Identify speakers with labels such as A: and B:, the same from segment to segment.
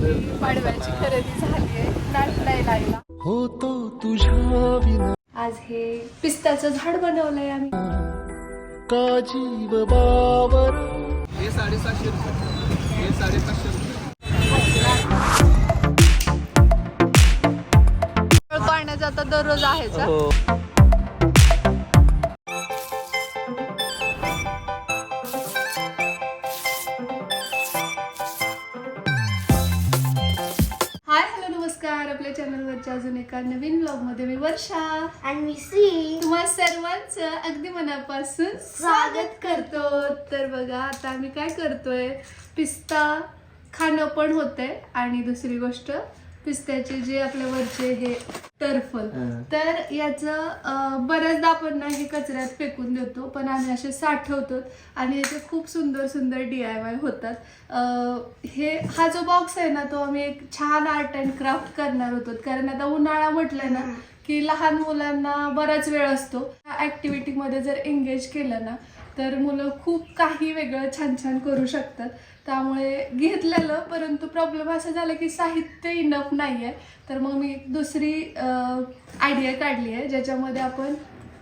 A: आपली पाडव्याची खरेदी झाली आहे. नाटलाय लागला
B: होतो तुझ्या विना.
A: आज हे पिस्ताचं झाड बनवलंय आम्ही.
B: का जीव बावर.
C: हे साडेसातशे रुपये. हे साडेपाचशे रुपये.
A: पाण्याचा आता दररोज आहेच हा. चॅनलवरच्या अजून एका नवीन ब्लॉगमध्ये मी वर्षा.
D: आणि मी श्री.
A: तुम्हा सर्वांचं अगदी मनापासून स्वागत करतो. तर बघा आता आम्ही काय करतोय? पिस्ता खाणं पण होतंय. आणि दुसरी गोष्ट पिस्त्याचे जे आपल्या वरचे हे टर्फल तर याचं बऱ्याचदा आपण ना हे कचऱ्यात फेकून देतो पण आम्ही असे साठवतो आणि याचे खूप सुंदर सुंदर डी आय वाय होतात. अं, हे हा जो बॉक्स आहे ना तो आम्ही एक छान आर्ट अँड क्राफ्ट करणार होतो. कारण आता उन्हाळा म्हटलं ना की लहान मुलांना बराच वेळ असतो. ॲक्टिव्हिटीमध्ये जर एंगेज केलं ना तर मुलं खूप काही वेगळं छान छान करू शकतात. त्यामुळे घेतलेलं परंतु प्रॉब्लेम असा झाला की साहित्य इनफ नाही आहे तर मग मी दुसरी आयडिया काढली आहे ज्याच्यामध्ये आपण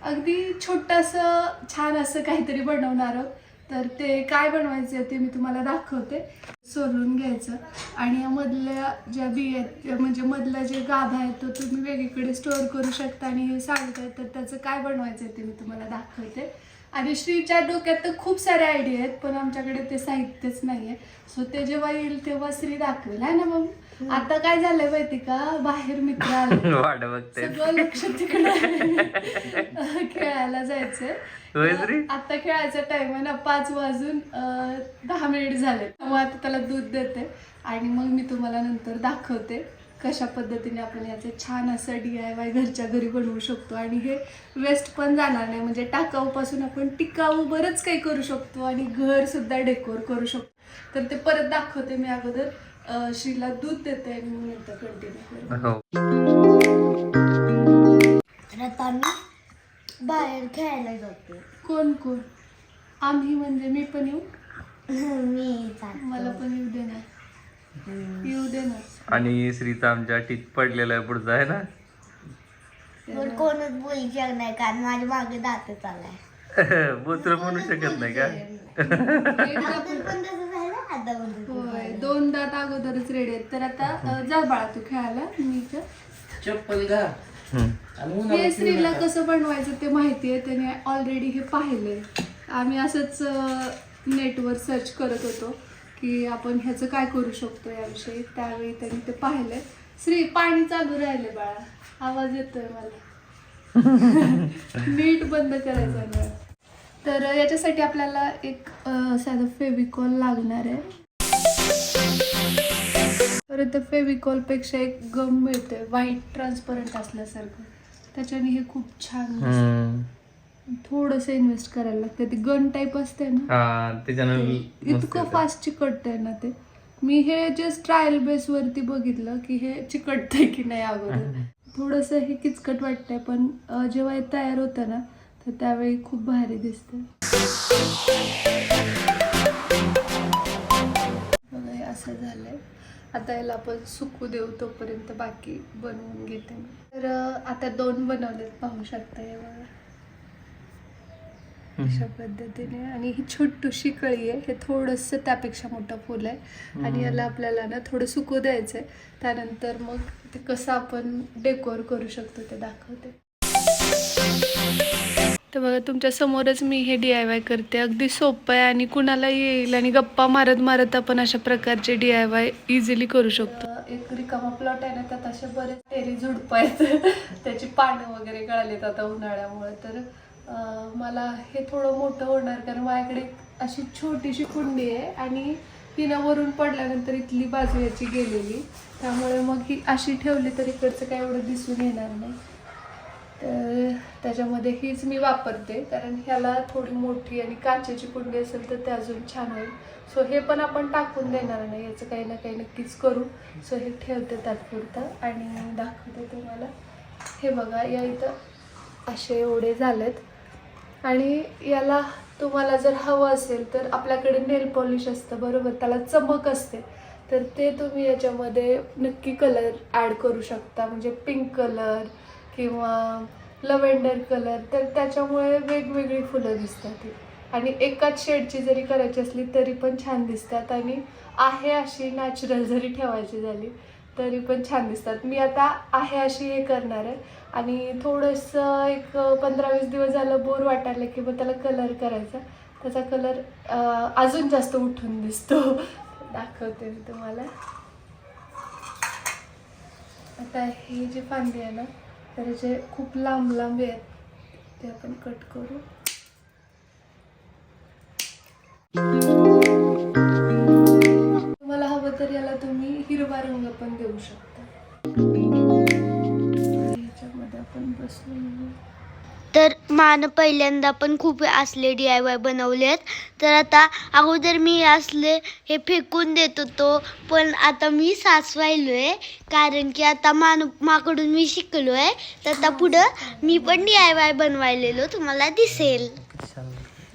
A: अगदी छोटंसं छान असं काहीतरी बनवणार आहोत. तर ते काय बनवायचं आहे ते मी तुम्हाला दाखवते. सोलून घ्यायचं. आणि या मधल्या ज्या बी आहेत म्हणजे मधला जे गाभा आहे तो तुम्ही वेगळीकडे स्टोअर करू शकता आणि हे सांगताय तर त्याचं काय बनवायचं आहे ते मी तुम्हाला दाखवते. आणि श्रीच्या डोक्यात तर खूप साऱ्या आयडिया आहेत पण आमच्याकडे ते साहित्यच नाही आहे सो ते जेव्हा येईल तेव्हा श्री दाखवेल आहे ना मग आता काय झालंय माहिती का? बाहेर मित्र आले. सगळं लक्ष तिकडे खेळायला जायचंय? आता खेळायचा टाइम आहे ना पाच वाजून दहा मिनिट झाले मग आता त्याला दूध देते आणि मग मी तुम्हाला नंतर दाखवते. कशा पद्धतीने आपण याचं छान असं डी आय वाय घरच्या घरी बनवू शकतो? आणि हे वेस्ट पण जाणार नाही. म्हणजे टाकाऊपासून आपण टिकाऊ बरंच काही करू शकतो आणि घर सुद्धा डेकोर करू शकतो. तर ते परत दाखवते मी अगोदर. श्रीला दूध देते आणि मग नंतर कंटिन्यू करते
C: हो.
D: तर आता आम्ही बाहेर खेळायला जातो
A: कोण कोण? आम्ही म्हणजे मी पण येऊ?
D: मी.
A: मला पण येऊ दे येऊ दे ना
C: आणि श्रीचा आमच्या टीत पडलेला आहे पुढचा आहे ना?
D: पण कोणच बोलू शकत नाही कारण माझ्या मागे दात चालाय
C: बोत्र म्हणू शकत नाही का?
D: अगोदर पण तसं झालं आता पण तसं
A: होय
D: झालं.
A: दोन दात अगोदरच रेडी आहेत. तर आता अं, जा बाळा तू खेळायला मी इथं.
B: चप्पल घा
C: हम्म.
A: हे स्त्रीला कसं बनवायचं ते माहिती आहे त्याने ऑलरेडी हे पाहिलंय. आम्ही असंच नेटवर सर्च करत होतो. की आपण ह्याचं काय करू शकतो याविषयी? त्यावेळी त्यांनी ते पाहिलंय. श्री पाणी चालू राहिले बाळा. आवाज येतोय मला. नीट बंद करायचा तर याच्यासाठी आपल्याला एक साधं फेविकॉल लागणार आहे. परत फेविकॉलपेक्षा एक गम मिळतोय. व्हाईट ट्रान्सपरंट असल्यासारखं. त्याच्याने हे खूप छान. थोडंसं इन्व्हेस्ट करायला लागतं ती गन टाईप असते ना.
C: हा त्याच्यानं
A: इतकं. फास्ट चिकटतंय ना ते. मी हे जस्ट ट्रायल बेस वरती बघितलं की हे चिकटतंय की नाही अगोदर. थोडंसं हे किचकट वाटतंय पण जेव्हा हे तयार होतं ना तर त्यावेळी खूप भारी दिसतं बघा हे असं झालंय. आता याला आपण सुकू देऊ तोपर्यंत बाकी बनवून घेते मी. तर आता दोन बनवलेत पाहू शकता हे बघा. अशा पद्धतीने. आणि ही छोटूशी कळी आहे. हे थोडंसं त्यापेक्षा मोठं फुल आहे. आणि याला आपल्याला ना थोडं सुकू द्यायचं आहे त्यानंतर मग ते कसं आपण डेकोर करू शकतो ते दाखवते. तर बघा तुमच्या समोरच मी हे डी आय वाय करते. अगदी सोपं आहे आणि कुणाला येईल आणि गप्पा मारत मारत आपण अशा प्रकारचे डी आय वाय इझिली करू शकतो. एक रिकामा प्लॉट आहे ना त्यात असे बरेच टेरी झुडपं आहेत त्याची पानं वगैरे गळालीत आता उन्हाळ्यामुळे. तर मला हे थोडं मोठं होणार कारण माझ्याकडे अशी छोटीशी कुंडी आहे आणि तिनं वरून पडल्यानंतर इथली बाजू याची गेलेली. त्यामुळे मग ही अशी ठेवली तर इकडचं काय एवढं दिसून येणार नाही. तर त्याच्यामध्ये हीच मी वापरते. कारण ह्याला थोडी मोठी आणि काचेची कुंडी असेल तर ते अजून छान होईल. सो हे पण आपण टाकून देणार नाही. याचं काही ना काही नक्कीच करू. सो हे ठेवते तात्पुरतं आणि दाखवते तुम्हाला. हे बघा या इथं असे एवढे झालेत. आणि याला तुम्हाला जर हवं असेल तर आपल्याकडे नेल पॉलिश असतं बरोबर? त्याला चमक असते. तर ते तुम्ही याच्यामध्ये नक्की कलर ॲड करू शकता. म्हणजे पिंक कलर किंवा लव्हेंडर कलर तर त्याच्यामुळे वेगवेगळी फुलं दिसतात. ती आणि एकाच शेडची जरी करायची असली तरी पण छान दिसतात. आणि आहे अशी नॅचरल जरी ठेवायची झाली तरी पण छान दिसतात. मी आता आहे अशी हे करणार आहे. आणि थोडंसं एक पंधरा वीस दिवस झालं बोर वाटायला की मग त्याला कलर करायचा. त्याचा कलर अजून जास्त उठून दिसतो. दाखवते मी तुम्हाला. आता ही जी फांदी आहे ना तर जे खूप लांब लांब आहेत ते आपण कट करू. पण देऊ शकता. आपण.
D: तर मान पहिल्यांदा पण खूप असले डी आय वाय बनवलेत. तर आता अगोदर मी असले हे फेकून देत होतो पण आता मी साचवायलोय कारण की आता मान माकडून मी शिकलोय. तर आता पुढं मी पण डी आय वाय बनवायलेलो तुम्हाला दिसेल.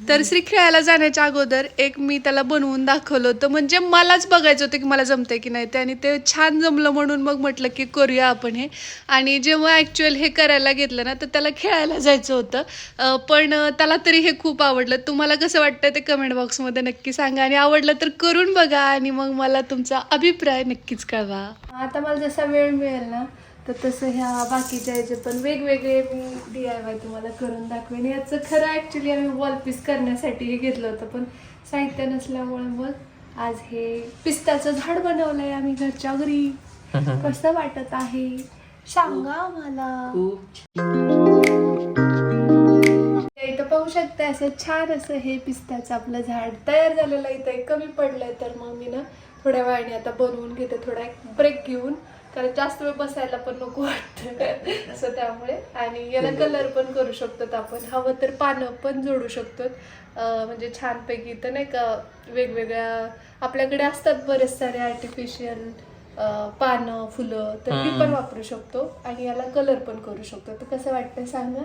A: तर श्री खेळायला जाण्याच्या अगोदर एक मी त्याला बनवून दाखवलं होतं. म्हणजे मलाच बघायचं होतं की मला जमतंय की नाही. ते आणि ते छान जमलं म्हणून मग म्हटलं की करूया आपण हे. आणि जेव्हा ॲक्च्युअल हे करायला घेतलं ना तर त्याला खेळायला जायचं होतं. पण त्याला तरी हे खूप आवडलं. तुम्हाला कसं वाटतं ते कमेंट बॉक्समध्ये नक्की सांगा. आणि आवडलं तर करून बघा आणि मग मला तुमचा अभिप्राय नक्कीच कळवा. आता मला जसा वेळ मिळेल ना तर तसं ह्या बाकीच्या याचे पण वेगवेगळे मी डी आय वाय तुम्हाला करून दाखवेन. याचं खरं ॲक्च्युली आम्ही वॉल पीस करण्यासाठी हे घेतलं होतं पण साहित्य नसल्यामुळे मग आज हे पिस्ताचं झाड बनवलंय आम्ही घरच्या घरी. कसं वाटत आहे? सांगा मला इथं पाहू शकता असं छान असं हे पिस्ताचं आपलं झाड तयार झालेलं आहे. इथं कमी पडलंय तर मग मी ना थोड्या वेळाने आता बनवून घेते. थोडा ब्रेक घेऊन. कारण जास्त वेळ बसायला पण नको वाटतं. असं त्यामुळे. आणि याला कलर पण करू शकतो आपण. हवं तर पानं पण जोडू शकतो. म्हणजे छानपैकी तर नाही का वेगवेगळ्या आपल्याकडे असतात बरेच सारे आर्टिफिशियल पानं फुलं तर ती पण वापरू शकतो. आणि याला कलर पण करू शकतो. तर कसं वाटतं सांगा?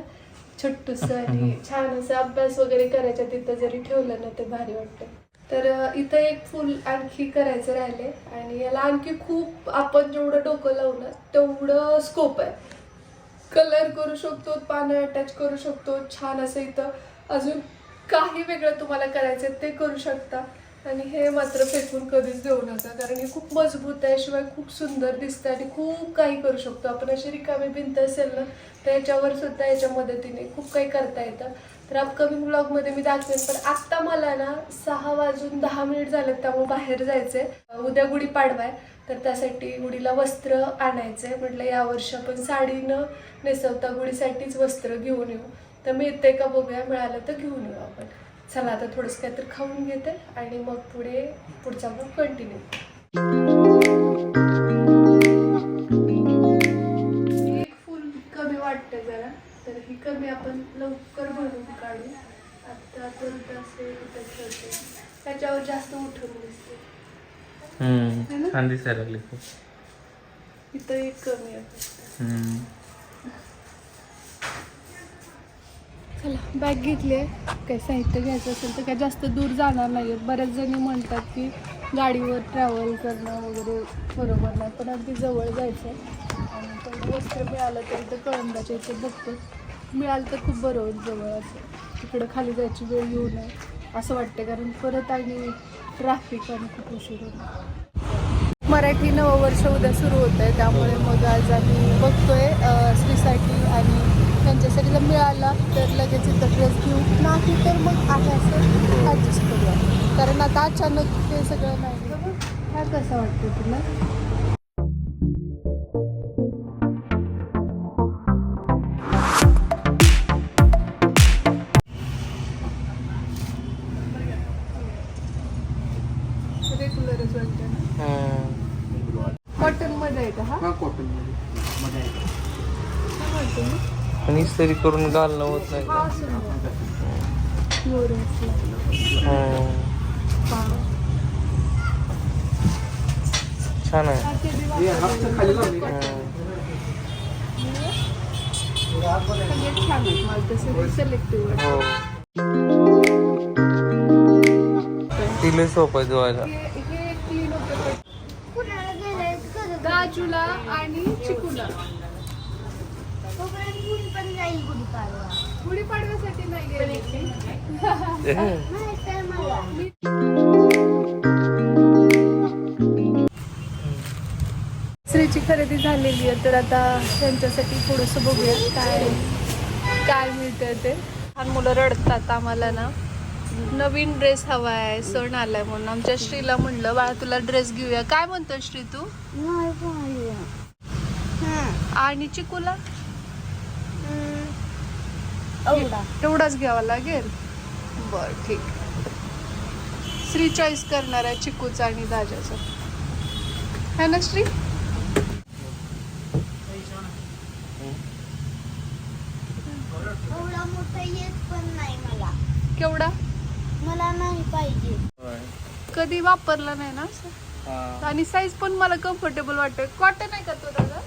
A: छोटूस आणि छान असं अभ्यास वगैरे करायच्या तिथं जरी ठेवलं ना ते भारी वाटतं. तर इथं एक फुल आणखी करायचं राहिले आणि याला आणखी खूप आपण जेवढं डोकं लावलं तेवढं स्कोप आहे. कलर करू शकतो पानं अटॅच करू शकतो छान असं इथं अजून काही वेगळं तुम्हाला करायचं ते करू शकता. आणि हे मात्र फेकून कधीच देऊ नका कारण हे खूप मजबूत आहे शिवाय खूप सुंदर दिसतं आणि खूप काही करू शकतो. आपण अशी रिकामी भिंत असेल ना तर याच्यावर सुद्धा याच्या मदतीने खूप काही करता येतं. तर अपकमिंग ब्लॉगमध्ये मी दाखवेन पण आत्ता मला ना सहा वाजून दहा मिनिट झालं त्यामुळे बाहेर जायचंय. उद्या गुढी पाडवाय तर त्यासाठी गुढीला वस्त्र आणायचंय. म्हटलं यावर्षी आपण साडी न नेसवता गुढीसाठीच वस्त्र घेऊन येऊ. तर मी येते का बघूया मिळालं तर घेऊन येऊ आपण. चला आता थोडंसं काहीतरी खाऊन घेते आणि मग पुढे पुढचा मग कंटिन्यू तर ही कमी आपण लवकर भरून काढू. आता तर असे त्याच्यावर जास्त उठून दिसते
C: हम्म छान दिसायला लागली खूप.
A: इथं एक कमी आहे.
C: हम्म.
A: चला बॅग घेतली आहे. काही साहित्य घ्यायचं असेल तर काय जास्त दूर जाणार नाही बऱ्याच जणी म्हणतात की गाडीवर ट्रॅव्हल करणं वगैरे बरोबर नाही पण अगदी जवळ जायचं आणि वस्त्र मिळालं तर इथं कळंबाच्या इथे बघतो. मिळालं तर खूप बरं होईल जवळ असं. तिकडं खाली जायची वेळ येऊ नये असं वाटतं कारण परत आणि ट्रॅफिक आणि खूप उशीर होतो मराठी नववर्ष उद्या सुरू होत आहे त्यामुळे मग आज आम्ही बघतोय आहे श्रीसाठी आणि त्यांच्यासाठी जर मिळाला तर लगेच इथं ड्रेस घेऊ. नाही तर मग आहे असं ॲडजस्ट करूया. कारण आता अचानक ते सगळं नाही. काय कसं वाटतं तुला? छान
C: करून घालणं होत नाही छान
A: हो.
C: तिला आहे धुवायला.
A: हे हे क्लीन आणि चिकूला.
D: पण जाईल गुढीपाडवा.
A: गुढीपाडव्यासाठी नाही गेले.
D: नाही तर मला.
A: श्रीची खरेदी झालेली आहे तर आता त्यांच्यासाठी थोडंसं बघूया काय काय मिळतंय ते. लहान मुलं रडतात आम्हाला ना. नवीन ड्रेस हवा आहे सण आलाय म्हणून. आमच्या श्रीला म्हणलं बाळा तुला ड्रेस घेऊया. काय म्हणतो श्री तू?
D: हा.
A: आणि चिकूला?
D: एवढा.
A: एवढाच घ्यावा लागेल? बर ठीक. श्री चॉईस करणार आहे चिकूचा आणि दाजाचा है ना श्री?
D: एवढा मोठा येत पण नाही मला.
A: केवढा?
D: मला नाही पाहिजे.
A: कधी वापरला नाही ना? असं? आणि साईज पण मला कम्फर्टेबल वाटत कॉटन आहे का तो दादा?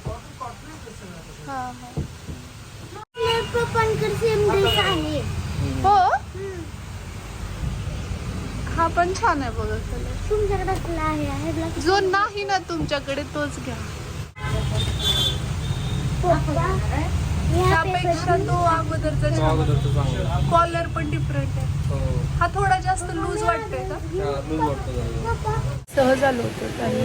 A: हा हा.
D: पप्पांकडे सेम ड्रेस आहे.
A: हो हा पण छान आहे बघा कलर.
D: तुमच्याकडे कसला आहे?
A: जो नाही ना तुमच्याकडे तोच घ्या.
D: पप्पा ह्या
A: त्यापेक्षा तो अगोदरचा छान
C: अगोदरचं चांगलं
A: कॉलर पण डिफरंट आहे.
C: हो.
A: हा थोडा जास्त लूज वाटतोय का?
C: लूज वाटतं जरा.
A: सहज आलो होतो आणि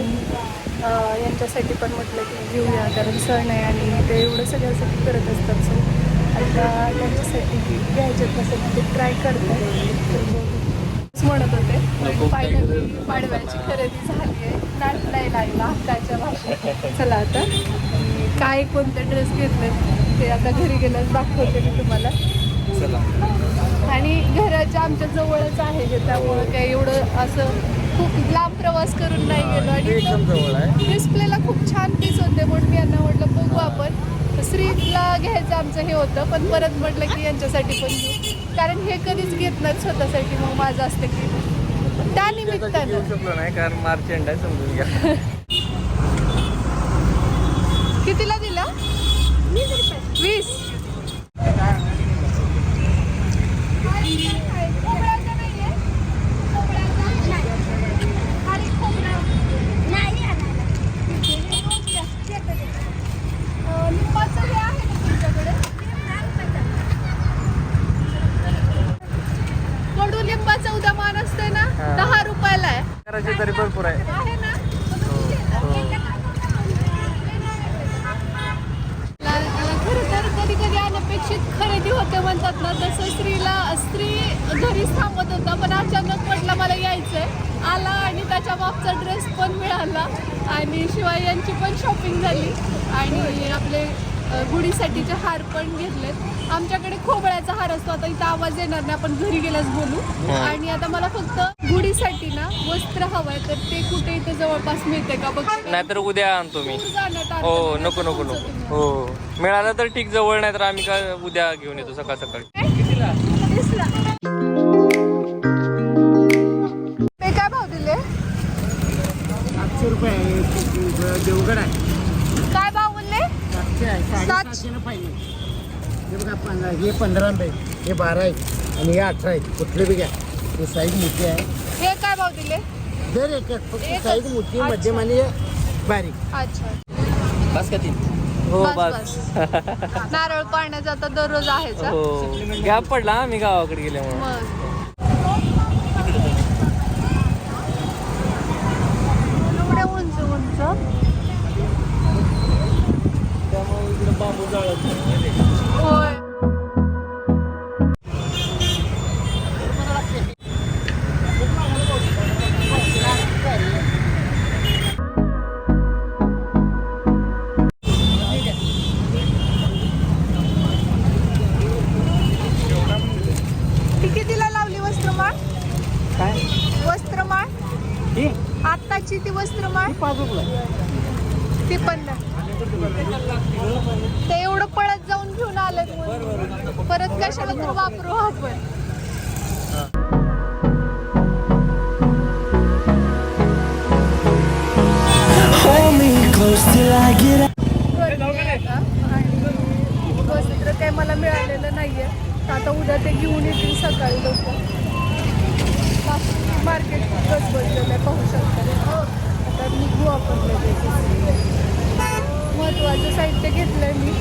A: अं, यांच्यासाठी पण म्हटलं की घेऊया कारण सण आहे आणि ते एवढं सगळ्यासाठी करत असतात. सो आता त्यांच्यासाठी ट्राय करतात तर म्हणत होते. फायनली पाडव्याची खरेदी झाली आहे. नाटलाय लागला हक्काच्या भाषेत. चला आता. काय कोणते ड्रेस घेतले ते आता घरी गेल्यास दाखवते मी तुम्हाला. आणि घराच्या आमच्या जवळच आहे हे. त्यामुळं काही एवढं असं खूप लांब प्रवास करून नाही गेलो. आणि डिस्प्लेला खूप छान पीस होते म्हणून मी यांना म्हटलं बघू आपण. श्रीला घ्यायचं आमचं हे होतं पण परत म्हटलं की यांच्यासाठी पण घेऊ कारण हे कधीच घेत नाहीत स्वतःसाठी मग माझं असतं की त्या निमित्तानं
C: शकलो नाही कारण मार्च एंड आहे समजून घ्या.
A: कितीला वीस लिंबाचं हे आहे ना तुमच्याकडे कडुलिंबाचा उद्या मान असतोय ना
C: हा.
A: दहा रुपयाला आहे
C: करायचे तरी भरपूर आहे
A: आहे ना खरं तर कधी कधी अनपेक्षित खरेदी होते म्हणतात ना तसं स्त्रीला स्त्री घरीच थांबत होता पण अचानक म्हटलं मला यायचंय आला आणि त्याच्या मागचा ड्रेस पण मिळाला आणि शिवाय यांची पण शॉपिंग झाली आणि आपले गुढीसाठीचे हार पण घेतलेत. आमच्याकडे खोबळ्याचा हार असतो. आता इथं आवाज येणार नाही. आपण घरी गेल्यास बोलू. आणि आता मला फक्त गुढीसाठी ना वस्त्र हवंय. तर ते कुठे इथे जवळपास मिळते का? बघ.
C: नाहीतर उद्या आणतो मी. हो नको नको नको. हो. मिळालं तर ठीक जवळ नाही तर आम्ही काय उद्या घेऊन येतो सकाळ सकाळी.
A: दिसला. ते काय भाव दिले?
B: आठशे रुपये आहे. देवगड आहे. सातशे आहे? साडेसातशेनं पाहिजे. हे बघा पंधरा हे पंधरा आहे हे बारा आहे आणि हे अठरा आहे कुठले बी घ्या. हे साईज मोठी आहे.
A: हे काय भाव दिले?
B: दर फक्त
A: एकच.
B: साईज मोठी
A: अच्छा.
B: मध्यम आणि बारीक.
A: अच्छा.
C: बस का ती? हो
A: बस,
C: बस.
A: नारळ पाण्याचा आता दररोज आहेच हा?
C: हो. गॅप पडला आम्ही गावाकडे गेल्यामुळे.
A: मग. वस्त्र काही मला मिळालेलं नाहीये. तर आता उद्या ते घेऊन येतील सकाळी लवकर मार्केट खूपच बदललं आहे पाहू शकता. आता निघू आपण लगेच. ते घेतलंय मी.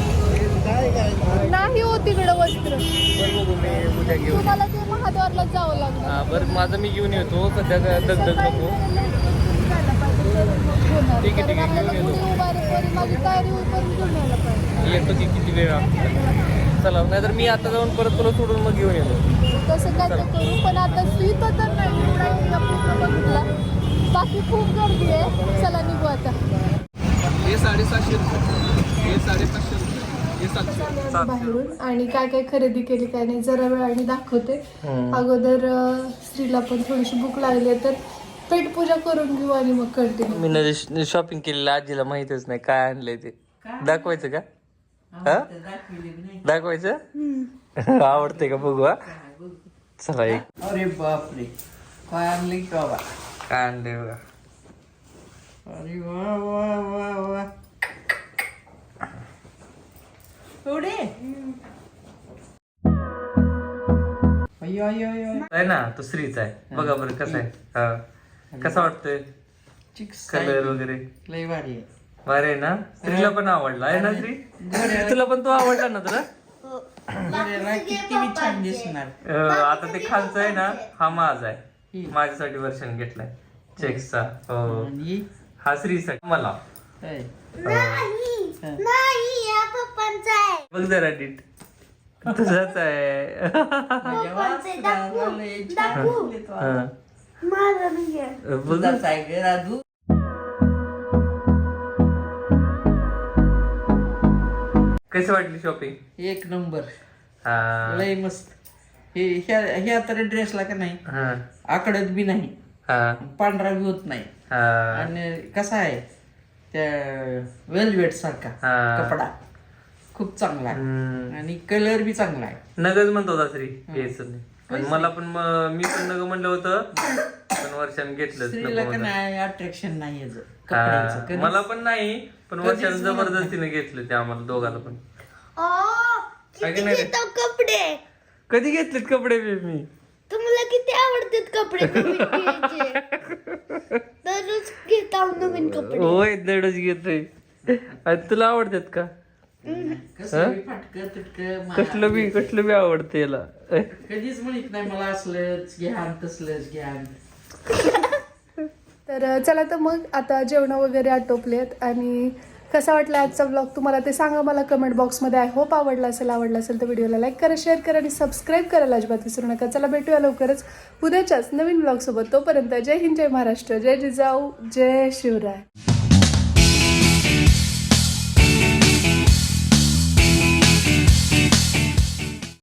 A: नाही हो तिकडं वस्त्र.
C: मी
A: तुम्हाला ते महाद्वारला जावं लागणार.
C: हा बरं माझं मी घेऊन येतो. सध्या दगदग नको
A: जायला पाहिजे, तेवढं मग होणार.
C: ठीक आहे, ठीक आहे, घेऊन येतो.
A: गुढी उभारेपर्यंत माझी तयारी होईपर्यंत घेऊन यायला पाहिजे.
C: येतो की किती वेळ लागतो? चला नाहीतर मी आता जाऊन परत तुला सोडून मग घेऊन येतो.
A: तसं काय तर करू पण आता इथं तर नाही एवढा एरिया पूर्ण बघितला बाकी खूप गर्दी आहे. चला निघू आता.
E: हे साडेसातशे रुपये. हे साडेपाचशे रुपये. हे सातशे.
A: बाहेरून आणि काय काय खरेदी केली काय नाही जरा वेळाने दाखवते. अगोदर अं, स्त्रीला पण थोडीशी भूक लागली आहे तर पेट पूजा करून घेऊ आणि मग कंटिन्यू
C: मी ना शॉपिंग केलेलं आजीला माहितच नाही काय आणलंय ते. दाखवायचं का? हा? दाखवायचं? आवडते का बघू हा? चला एक.
E: अरे बापरे. काय आणले का बा?
C: काय आणलंय बघा.
E: अरे वा वा वा वा. एवढे? अयो अयो अयो
C: आहे ना तो श्रीचा आहे. बघा बरं कसं आहे. हा. कसा वाटतोय?
E: चिक्स
C: कलर वगैरे?
E: लय भारी आहे.
C: बरे आहे ना? स्त्रीला पण आवडला आहे ना श्री तुला पण तो आवडला ना तुला?
E: गड्याला किती बी छान दिसणार.
C: अं, आता ते खालचं आहे ना हा माझा आहे. माझ्यासाठी वर्षन घेतलाय. चेक्सचा हो.
E: आणि?
C: हा श्रीसाठी मला.
E: काय?
D: नाही या पप्पांचा आहे.
C: बघ जरा नीट तुझाच आहे.
E: माझ्या वासराला लय छान दिसले तो.
C: हा.
E: ग राजू.
C: कशी वाटली शॉपिंग
E: एक नंबर.
C: हा.
E: लय मस्त. हे ह्या ह्या तर ड्रेसला का नाही?
C: हा.
E: आकडत बी नाही.
C: हा.
E: पांढरा बी होत नाही.
C: हा.
E: आणि कसा आहे? त्या वेलवेट सारखा
C: हा.
E: कपडा. खूप चांगला आहे.
C: हम्म.
E: आणि कलर बी चांगला आहे.
C: नगच म्हणतो नाही पण मला पण म- मी पण नग म्हणलं होतं पण वर्षाने घेतलंच
E: स्त्रीला
C: नको
E: का
C: म्हणलं.
E: नाही अट्रॅक्शन नाही याचं
C: हा.
E: कपड्याचं कधीच.
C: मला पण नाही पण वर्षाने जबरदस्तीने घेतलं ते आम्हाला दोघाला पण
D: ओ, किती
C: नाही रे?
D: घेतो कपडे
C: कधी घेतलेत कपडे बे मी
D: तुम्हाला किती आवडतात कपडे नवीन घ्यायचे दररोज घेता नवीन कपडे
C: होय दडच घेतोय आणि तुला आवडतात का कसलं बी कसलं बी आवडतं. याला.
E: कधीच म्हणत नाही मला असलंच घ्या तसलंच घ्या
A: तर चला तर मग आता जेवण वगैरे आटोपलेत आणि कसा वाटला आजचा ब्लॉग तुम्हाला ते सांगा मला कमेंट बॉक्समध्ये आय होप आवडला असेल आवडला असेल तर व्हिडिओला लाईक करा शेअर करा आणि सबस्क्राईब करायला अजिबात विसरू नका. चला भेटूया लवकरच उद्याच्याच नवीन ब्लॉगसोबत तोपर्यंत जय हिंद जय महाराष्ट्र जय जिजाऊ जय शिवराय.